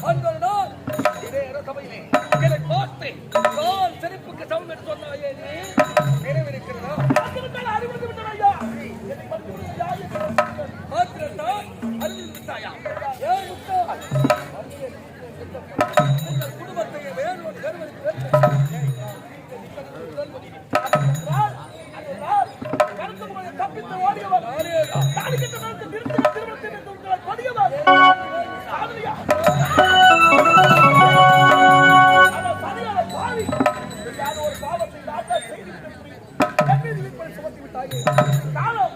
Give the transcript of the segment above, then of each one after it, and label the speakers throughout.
Speaker 1: கண்கள் நாள் இதே சபையிலே என்னை பார்த்து கால் செருப்புக்கு சமம் என்று சொன்னாயே நீ நினைவிருக்கிறதா அறிவித்து விட்டால் ஐயா தப்பித்து ஓடியவர் நாளைக்கு காலம்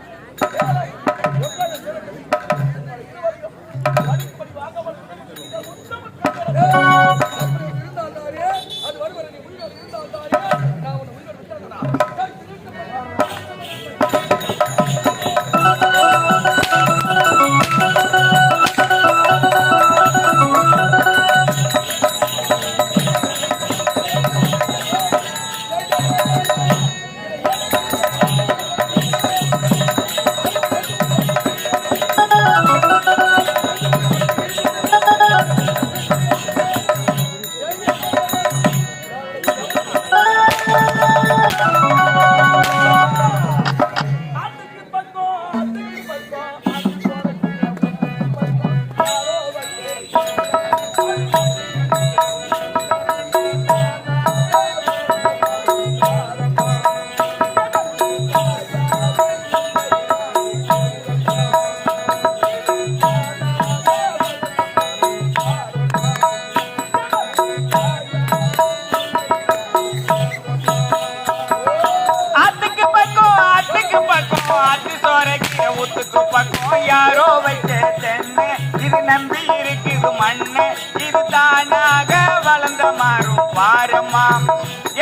Speaker 2: முத்துக்கு பக்கம் யாரோ வைத்த தென்னை. இது நம்பி இருக்குது மண்ணு இது தானாக வளர்ந்த மாறும் பாரம்மா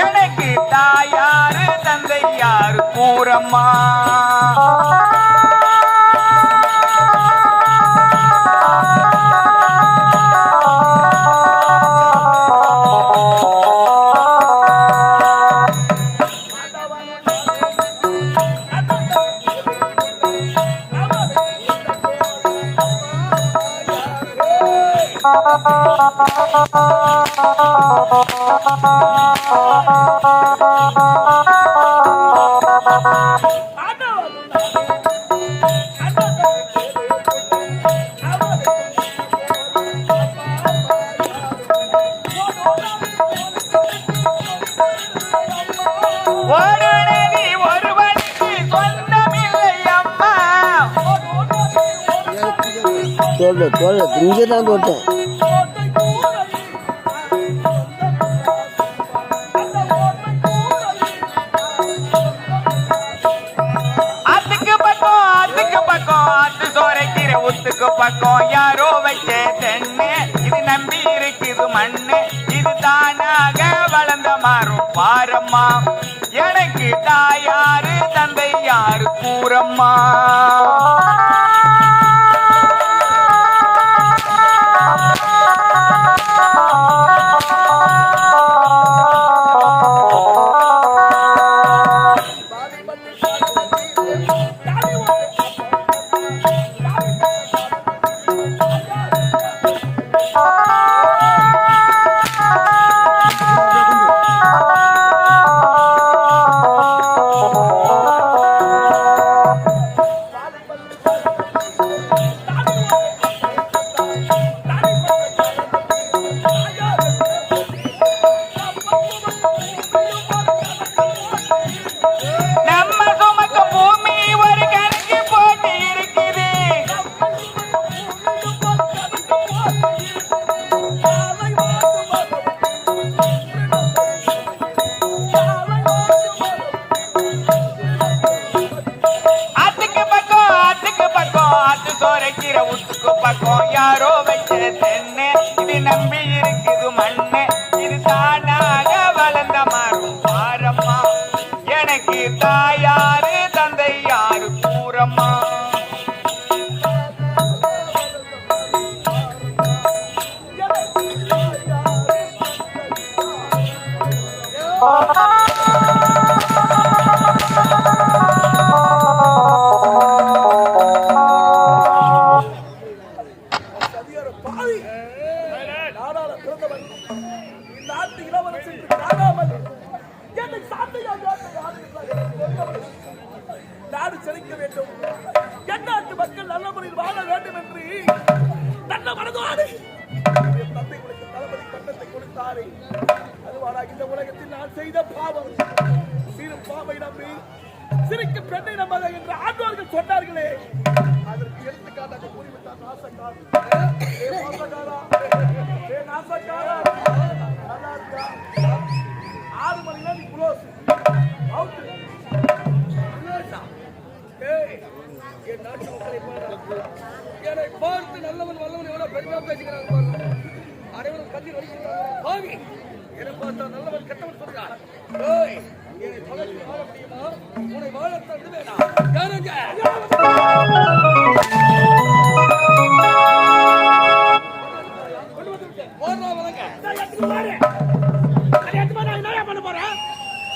Speaker 2: எனக்கு தாயாரு தந்தை யாரு கூறம்மா Thank you.
Speaker 3: தோல் தோல் இங்கே தான் போட்டேன்
Speaker 2: பக்கம் ஆத்துக்கு பக்கம் ஆத்து சோரைக்கிற ஊத்துக்கு பக்கம். யாரோ வச்ச தென்னு இது நம்பி இருக்குது மண்ணு. இது தானாக வளர்ந்த மாறும் பாரம்மா. எனக்கு தாயாரு தந்தை யாரு கூறம்மா
Speaker 1: நாடு செழிக்க வேண்டும். எந்நாட்டு மக்கள் நல்ல முறையில் வாழ வேண்டும் என்று நல்ல மனதோடு பட்டத்தை கொடுத்தாரே அதுவாடா இந்த உலகத்தில் நான் செய்த பாவம். சிறு பாவை நம்பி சிரிக்க பெண்ணை நம்பாத என்று ஆண்டோர்கள் சொன்னார்களே. அதற்கு எடுத்துக்காட்டாக கூறிவிட்டார் நாசக்கார் ஏ நாசக்காரா? ஏ நாசக்காரா? நல்லா இருக்கா? ஆறு மணி நேரம் குளோஸ் அவுட் ஏய் என் நாட்டு மக்களை பாருடா என்னை பார்த்து நல்லவன் வல்லவன் எவ்வளவு பெருமையா பேசுகிறாங்க அனைவரும் கண்ணீர் வருகின்றார் பாவி என்னை பார்த்தா நல்லவன் கெட்டவன் சொல்கிறார். ஓய் என்னை தொலைத்து வாழ முடியுமா? உன்னை வாழத்தான் விடுவேனா? யாருங்க? கொண்டு
Speaker 4: பண்ண போறேன்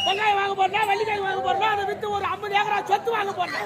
Speaker 4: வெங்காயம் வாங்க போறேன் வெள்ளிக்காய் வாங்க போறேன் அதை வித்து ஒரு ஐம்பது ஏக்கரா சொத்து வாங்க போறேன்